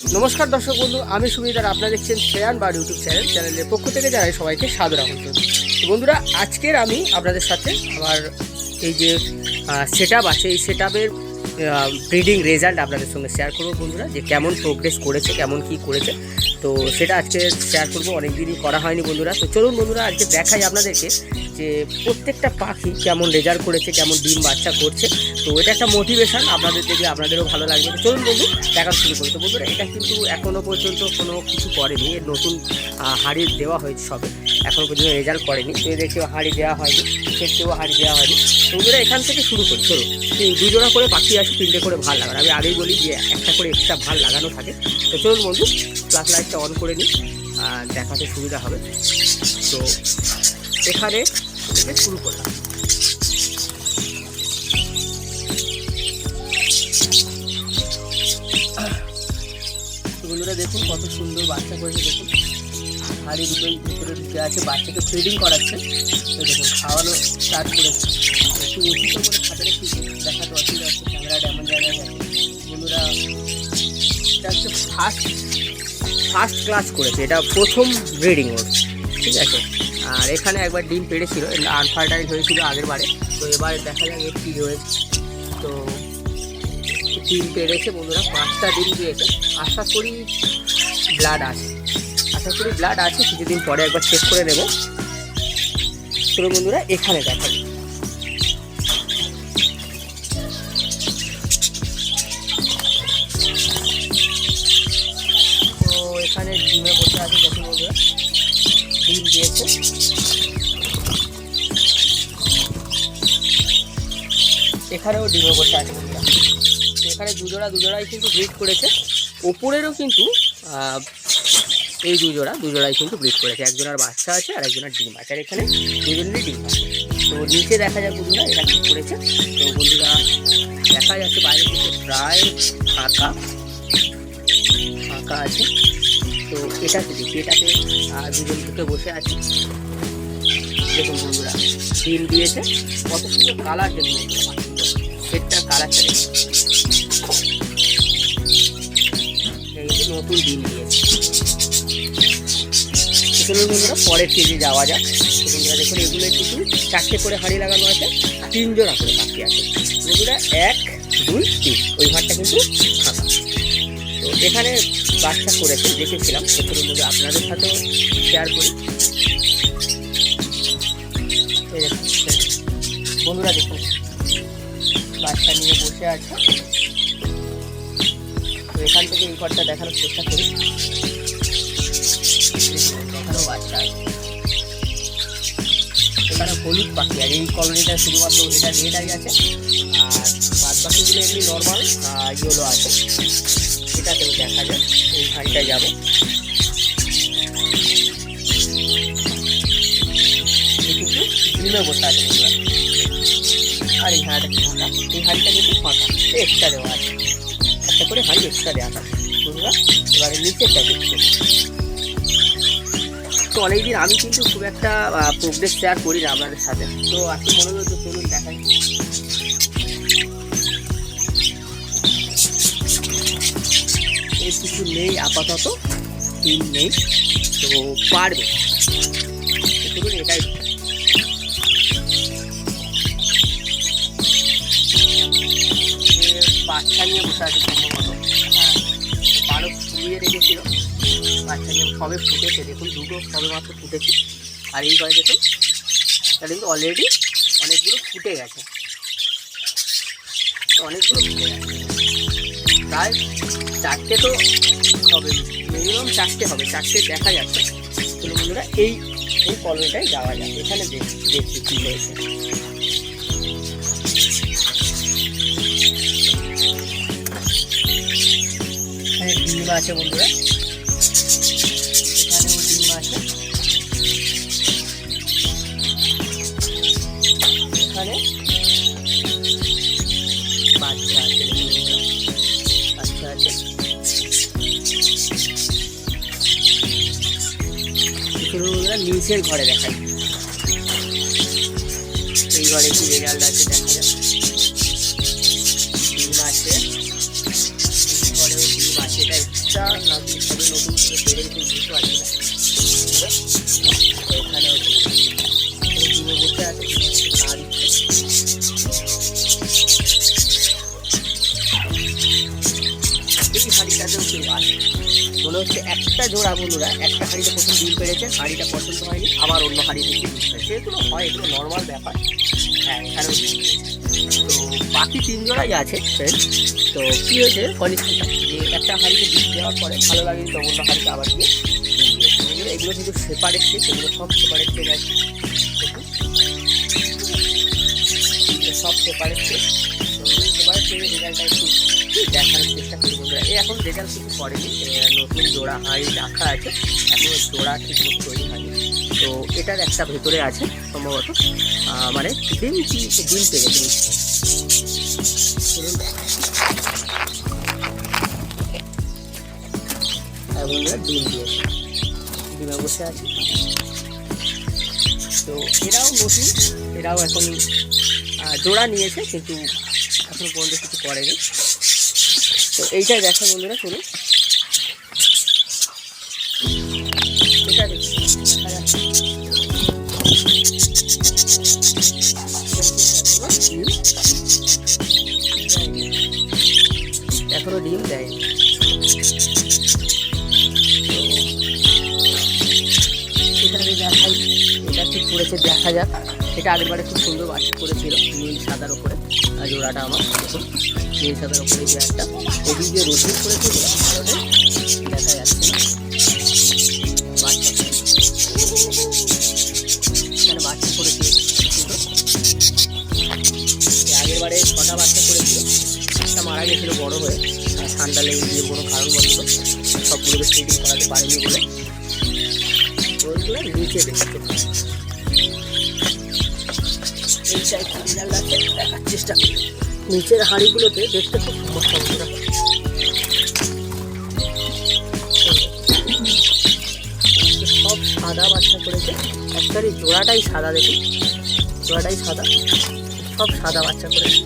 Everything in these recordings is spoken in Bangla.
নমস্কার দর্শক বন্ধু, আমি সুবিধার আপনারা দেখছেন শ্রেয়ান বা ইউটিউব চ্যানেল, চ্যানেলের পক্ষ থেকে জানাই সবাইকে সাদর আমন্ত্রণ। বন্ধুরা, আজকের আমি আপনাদের সাথে আমার এই যে সেট আছে, এই সেট ব্রিডিং রেজাল্ট আপনাদের সঙ্গে শেয়ার করব বন্ধুরা, যে কেমন প্রোগ্রেস করেছে, কেমন কি করেছে। তো সেটা আজকে শেয়ার করব অনেক দিনই করা হয়নি বন্ধুরা। তো চলুন বন্ধুরা, আজকে দেখাই আপনাদেরকে যে প্রত্যেকটা পাখি কেমন রেজাল্ট করেছে, কেমন ডিম বাচ্চা করছে। তো এটা একটা মোটিভেশন আপনাদের দেখলে আপনাদেরও ভালো লাগবে। তো চলুন বন্ধু, দেখা শুরু করি। তো বন্ধুরা, এটা কিন্তু এখনও পর্যন্ত কোনো কিছু করেনি। এর নতুন হাড়ি দেওয়া হয়েছে সবে। এখনও পর্যন্ত রেজাল্ট করেনি। তো এদেরকেও হাড়ি দেওয়া হয়নি সেটকেও হাড়ি দেওয়া হয়নি। বন্ধুরা, এখান থেকে শুরু করি। চলুন। দুজোড়া করে পাখি আসে তিনটে করে ভালো লাগানো। আমি আগেই বলি যে একটা করে এক্সট্রা ভালো লাগানো থাকে। তো চলুন বন্ধু প্লাস লাইটটা অন করে নিই দেখাতে সুবিধা হবে। তো এখানে শুরু করলাম। বন্ধুরা দেখুন কত সুন্দর বাচ্চা করেছে, দেখুন। হাড়ি দুটোই ভিতরে ঢুকে আছে, বাচ্চাকে ফিডিং করাচ্ছে। তো দেখুন, খাওয়ানো স্টার্ট করেছে। একটু করে কি ফার্স্ট ফার্স্ট ক্লাস করেছে। এটা প্রথম ব্রিডিং ওর, ঠিক আছে? আর এখানে একবার ডিম পেড়েছিল আনফার্টাইল হয়েছিল আগের বারে তো এবারে দেখা যাক এর কী হয়েছে। তো ডিম পেড়েছে বন্ধুরা, পাঁচটা ডিম দিয়েছে আশা করি ব্লাড আছে। আশা করি ব্লাড আছে, কিছুদিন পরে একবার চেক করে নেব। তো বন্ধুরা, এখানে দেখা ডিমে বসে আছে দেখুন বন্ধুরা ডিম দিয়েছে। এখানেও ডিমে বসে আছে এখানে দুজোড়া, দুজোড়াই কিন্তু ব্রিড করেছে। ওপরেরও কিন্তু এই দুজোড়া, দুজোড়াই কিন্তু ব্রিড করেছে। একজনের বাচ্চা আছে আর একজনের ডিম আছে। আর এখানে দুজনেরই ডিম আছে। তো নিচে দেখা যায় বন্ধুরা, এরা কী করেছে। তো বন্ধুরা, দেখা যাচ্ছে বাইরে প্রায় ফাঁকা ফাঁকা আছে। তো দেখি এটাতে আহ, দুজন ঢুকে বসে আছে। দেখুন বন্ধুরা ডিম দিয়েছে। কত সুন্দর কালার দেখুন বন্ধুরা সেটটার কালারটা দেখুন। নতুন ডিম দিয়েছে। চলুন বন্ধুরা পরের কেজি যাওয়া যাক। বন্ধুরা দেখুন এগুলো কিছু চারটে করে হাঁড়ি লাগানো আছে তিন জোড়া করে পাখি আছে। বন্ধুরা এক দুই তিন। ওই ঘরটা কিন্তু ফাঁকা তো এখানে বাচ্চা করেছে, দেখেছিলাম। সেগুলো আপনাদের সাথেও শেয়ার করি। বন্ধুরা দেখুন বাচ্চা নিয়ে বসে আছে। তো এখান থেকে এই ঘরটা দেখানোর চেষ্টা করি। দেখানো বাচ্চা আছে। এখানে হলুদ পাখি, আর এই কলোনিটা শুধুমাত্র এটা রেড আই আছে। আর বাদ পাখিগুলো এমনি নর্মাল ইয়েলো আছে। এটাতেও দেখা যায় এই হাঁড়িটায় যাব কিন্তু আছে আর এই হাঁড়িটা ফাঁকা? এই হাঁড়িটা কিন্তু ফাঁকা এক্সট্রা দেওয়া আছে। একটা করে হাঁড়ি এক্সট্রা দেওয়া থাকে বন্ধুরা এবারে নিচেরটা তো অনেকদিন আমি কিন্তু খুব একটা প্রোগ্রেস শেয়ার করি না আপনাদের সাথে। তো আজকে মনে হলো তো চলুন দেখাই। কিছু নেই, আপাতত। টিম নেই। তো পারবে। চলুন এটাই। বাচ্চা নিয়ে বসে আছে সম্ভবত। হ্যাঁ বারো ফুলিয়ে রেখেছিল। বাচ্চা নিয়ে সবে ফুটেছে, দেখুন দুটো সবে মাত্র ফুটেছে। আর এই করে দেখুন তাহলে কিন্তু অলরেডি অনেকগুলো ফুটে গেছে। অনেকগুলো ফুটে গেছে। প্রায় চারটে তো হবে মিনিমাম চারটে হবে, চারটে দেখা যাচ্ছে। বন্ধুরা, এই এই কলোনিটায় যাওয়া যাক, এখানে দেখ দেখছি কী হয়েছে। আছে বন্ধুরা। বন্ধুরা নিচের ঘরে দেখাই। এই ঘরে কি রেজাল্ট আছে দেখা যাক। ডিম আছে। ঘরেও ডিম আছে এটাই বাচ্চা নাকি জোড়া বন্ধুরা একটা হাঁড়িতে প্রথম ডিম পেড়েছে হাঁড়িটা পছন্দ হয়নি, আবার অন্য হাঁড়ি থেকে ডিম পেড়েছে এগুলো হয়, এগুলো নর্মাল ব্যাপার। হ্যাঁ এখানেও তো বাকি তিন জোড়াই আছে ফ্রেন্ড তো কী হয়েছে কন্ডিশনটা যে একটা হাঁড়িতে ডিম দেওয়ার পরে ভালো লাগে, তো অন্য হাঁড়িতে আবার দিয়ে ডিম এগুলো কিন্তু সেপারেট কেক এগুলো সব সেপারেট কেক আছে। সব সেপারেট কেক সেপারেট রেজাল্টটা একটু চেষ্টা করি বন্ধুরা। এ এখন রেজাল্ট কিছু করেনি নতুন জোড়া হাঁড়ি রাখা আছে, এখনও জোড়া ঠিকমতো তৈরি হয়নি। তো এটার একটা ভেতরে আছে সম্ভবত মানে ডিম ডিম ডিম দিয়েছে, ডিমে তো এরাও নতুন, এরাও এখন জোড়া নিয়েছে, কিন্তু এখনও পর্যন্ত কিছু করেনি। তো এইটাই দেখা বন্ধুরা চলুন এটা ডিম দেয়নি। দেখা যাক। এটা আগেরবারে খুব সুন্দর বাচ্চা করেছিল, নীল সাদার ওপরে জোড়াটা আমার। দেখুন, নীল সাদার ওপরে যে একটা দিয়ে রোদ্দুর করেছিল দেখা যাচ্ছে না। বাচ্চা বাচ্চা করেছিল, সুন্দর। আগের ছটা বাচ্চা করেছিল, একটা মারা গেছিল বড় হয়ে ঠান্ডা লেগে গিয়ে কোনো কারণ বলতো সবগুলোকে স্টেডিং করাতে পারেনি বলে। ওইগুলো নিচে দেখতে আছে দেখার চেষ্টা করি। নিচের হাঁড়িগুলোতে দেখতে খুব সমস্যা বন্ধুরা সব সাদা বাচ্চা করেছে। অ্যাকচুয়ালি জোড়াটাই সাদা দেখি জোড়াটাই সাদা। সব সাদা বাচ্চা করেছে।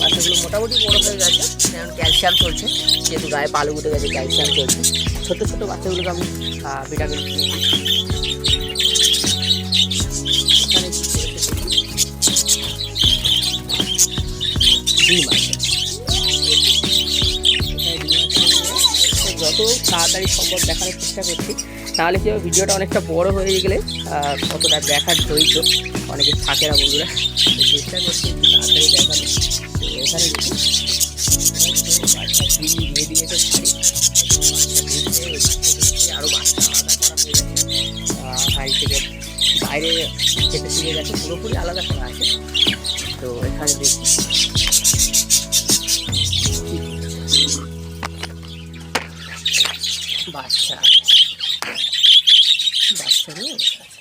বাচ্চাগুলো মোটামুটি বড় হয়ে গেছে। যেমন ক্যালসিয়াম চলছে, যেহেতু গায়ে পালু উঠে গেছে, ক্যালসিয়াম চলছে। ছোটো ছোটো বাচ্চাগুলোকে আমি ভিটামিন সম্ভব দেখানোর চেষ্টা করছি। তাহলে কি ভিডিওটা অনেকটা বড় হয়ে গেলে অতটা দেখার ধৈর্য অনেকে থাকে না বন্ধুরা। চেষ্টা করছি তাড়াতাড়ি তো এখানে দিয়ে থেকে বাইরে খেতে শিখে গেছে, পুরোপুরি আলাদা করা আছে। তো এখানে দেখি বাচ্চা বাচ্চা নিয়ে বসে আছে।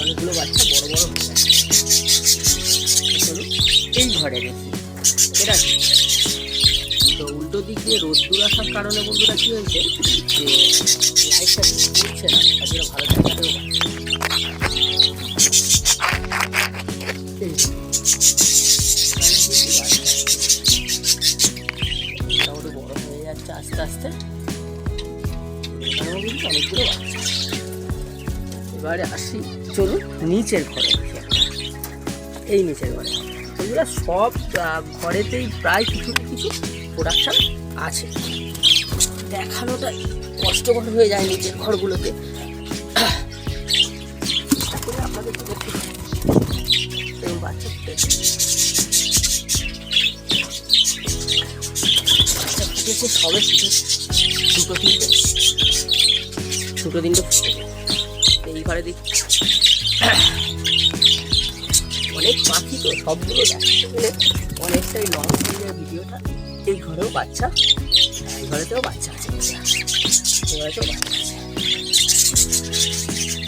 অনেকগুলো বাচ্চা বড় বড় চলুন, এই ঘরে দেখি। এটা কি? তো উল্টো দিক দিয়ে রোদ্দুর আসার কারণে বন্ধুরা কি হয়েছে? যে লাইটটা ঠিক পড়ছে না জন্য ভালো দেখাতেও আস্তে? অনেকগুলো এবারে আসি, চলুন নিচের ঘরে এই নিচের ঘরে। এগুলো সব ঘরেতেই প্রায় কিছু কিছু প্রোডাকশান আছে। দেখানোটা কষ্টকর হয়ে যায় নিচের ঘরগুলোতে। আপনাদের বাচ্চা ফুটেছে সবে দুটো তিনটে। দুটো তিনটে এই ঘরে দেখি। অনেক পাখি তো, সবগুলো দেখাতে অনেকটাই লং হয়ে ভিডিওটা। এই ঘরেও বাচ্চা, এই ঘরেতেও বাচ্চা আছে। বাচ্চা আছে।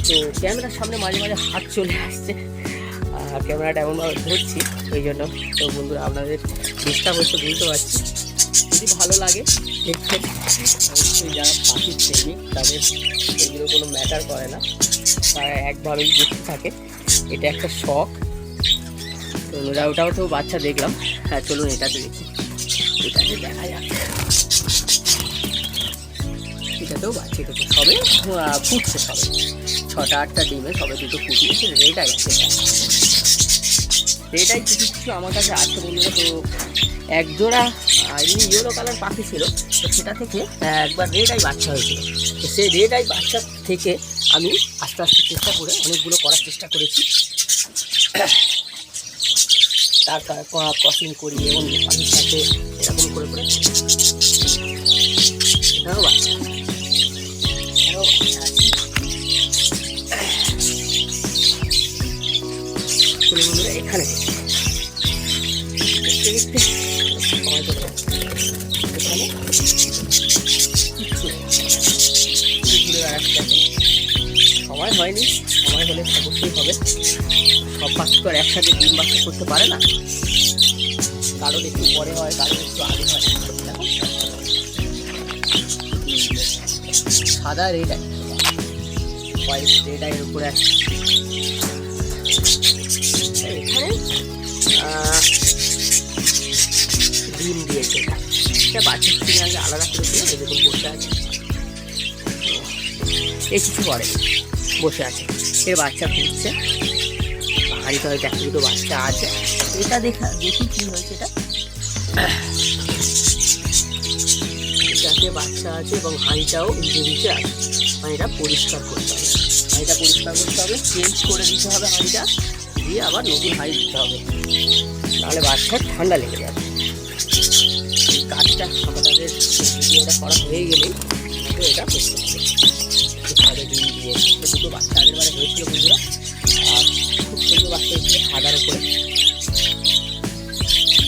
তো ক্যামেরার সামনে মাঝে মাঝে হাত চলে আসছে। ক্যামেরাটা এমনভাবে ধরছি, ওই জন্য। তো বন্ধুরা, আপনাদের ডিস্টার্ব হচ্ছে বুঝতে পারছি যদি ভালো লাগে। দেখতে। অবশ্যই যারা পাখি প্রেমী, তাদের এগুলো কোনো ম্যাটার করে না। তারা একভাবেই দেখতে থাকে। এটা একটা শখ। তো ওটাও তো বাচ্চা দেখলাম। হ্যাঁ চলুন এটাতে দেখি। এটাকে দেখা যাক। এটাতেও বাচ্চা, এটা সবে ফুটছে সবে। ছটা আটটা ডিমে সবে দুটো ফুটিয়েছে রেটাই আছে রেটাই কিছু কিছু আমার কাছে আছে বন্ধুরা তো এক জোড়া এমনি ইয়েলো কালার পাখি ছিল, তো সেটা থেকে একবার রেড আই বাচ্চা হয়েছিল। তো সেই রেড আই বাচ্চা থেকে আমি আস্তে আস্তে চেষ্টা করে অনেকগুলো করার চেষ্টা করেছি। তার ক্রসিং করি এবং পাখির সাথে এরকম করে করে এটাও বাচ্চা। এটাও বাচ্চা ঘুরে বেড়াচ্ছে এখন। সময় হয়নি, সময় হলে অবশ্যই হবে। সব পাখি তো আর একসাথে ডিম বাচ্চা করতে পারে না। কারোর একটু পরে হয় কারোর একটু আগে হয়। সাদা রেড হোয়াইট রেড আইয়ের উপরে আছে। এটা বাচ্চার থেকে আগে আলাদা করেছিল এরকম বসে আছে। এই কিছু করে বসে আছে। এর বাচ্চা ফুটছে হাড়িতে হয়তো একটা দুটো বাচ্চা আছে। এটা দেখা, দেখি কি হয়েছে এটা। যাতে বাচ্চা আছে এবং হাঁড়িটাও ভিজে ভিজে আছে। হাঁড়িটা পরিষ্কার করতে হবে। হাঁড়িটা পরিষ্কার করতে হবে চেঞ্জ করে দিতে হবে হাঁড়িটা। দিয়ে আবার নতুন হাঁড়ি দিতে হবে। নাহলে বাচ্চার ঠান্ডা লেগে যাবে। কাজটা আমাদের ভিডিওটা করা হয়ে গেলেই তো এটা করতে হবে। ভাবে ডিম দিয়ে দুটো বাচ্চা আগের বারে হয়েছিল বন্ধুরা। আর খুব সুন্দর বাচ্চা হয়েছিল সাদার উপরে।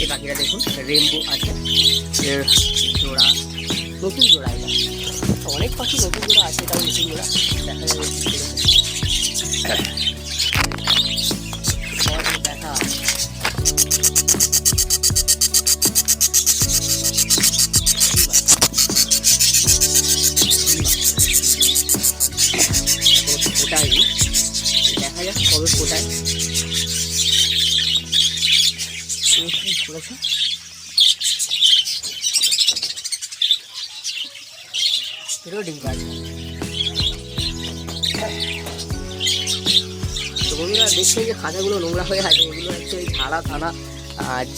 এই পাখিটা দেখুন রেমবো আছে। এর জোড়া, নতুন জোড়া এটা। অনেক পাখি নতুন জোড়া আছে এটাও নতুন জোড়া। দেখা যাবে কি এটাও ডিম কাজ তো বন্ধুরা দেখছেন যে খাঁচাগুলো নোংরা হয়ে আছে, এগুলো হচ্ছে ওই ঝাড়া দানা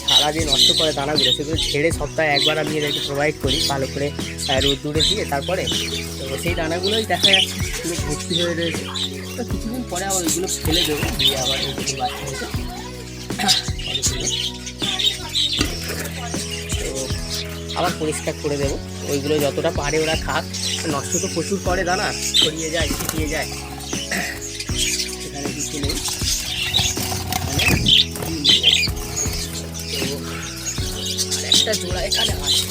ঝাড়া দিয়ে নষ্ট করে দানাগুলো, সেগুলো ঝেড়ে সপ্তাহে একবার আমি এদেরকে প্রোভাইড করি, ভালো করে রোদ্দুরে দিয়ে তারপরে, তো সেই দানাগুলোই দেখা যাচ্ছে পুরো ভর্তি হয়ে রয়েছে। তো কিছুদিন পরে আবার ওইগুলো ফেলে দেবো, দিয়ে আবার বাচ্চা হয়েছে আবার পরিষ্কার করে দেবো। ওইগুলো যতটা পারে ওরা খাক। নষ্ট তো প্রচুর করে দানা। ছড়িয়ে যায়, ছিটিয়ে যায়। এখানে কিছু নেই। একটা জোড়া এখানে আছে।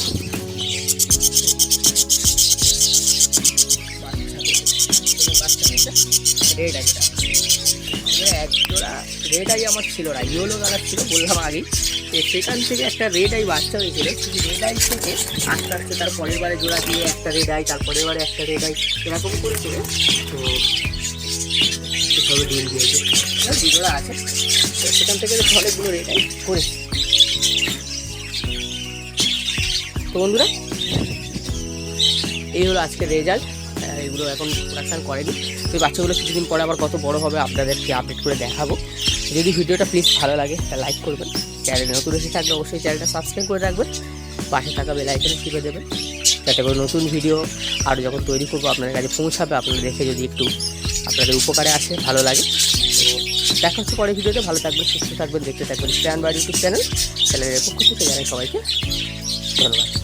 রেড আছে। এক জোড়া রেড আই আমার ছিল না, ইয়েলো কালার ছিল বললাম আগেই। সেখান থেকে একটা রেড আই বাচ্চা হয়েছিল কিন্তু রেড আই থেকে আস্তে আস্তে তার পরের বারে জোড়া দিয়ে একটা রেড আই তারপরের বারে একটা রেড আই এরকম করে করে তো সবে ডিম দিয়েছে। আর দু জোড়া আছে, তো সেখান থেকে অনেকগুলো রেড আই করেছে। তো বন্ধুরা, এই হলো আজকের রেজাল্ট এগুলো এখন প্রোডাকশান করেনি। তো বাচ্চাগুলো কিছুদিন পরে আবার কত বড় হবে আপনাদেরকে আপডেট করে দেখাবো। যদি ভিডিওটা প্লিজ ভালো লাগে লাইক করবেন। চ্যানেলে নতুন এসে থাকলে অবশ্যই চ্যানেলটা সাবস্ক্রাইব করে রাখবেন। পাশে থাকা বেল আইকনে দেবেন। যাতে করে নতুন ভিডিও আরও যখন তৈরি করব, আপনাদের কাছে পৌঁছাবে। আপনারা দেখে যদি একটু আপনাদের উপকারে আসে, ভালো লাগে। তো দেখা হচ্ছে পরের ভিডিওতে ভালো থাকবেন, সুস্থ থাকবেন, দেখতে থাকবেন স্ট্যান্ড বাড়ি ইউটিউব চ্যানেল চ্যানেলের পক্ষ থেকে জানাই সবাইকে ধন্যবাদ।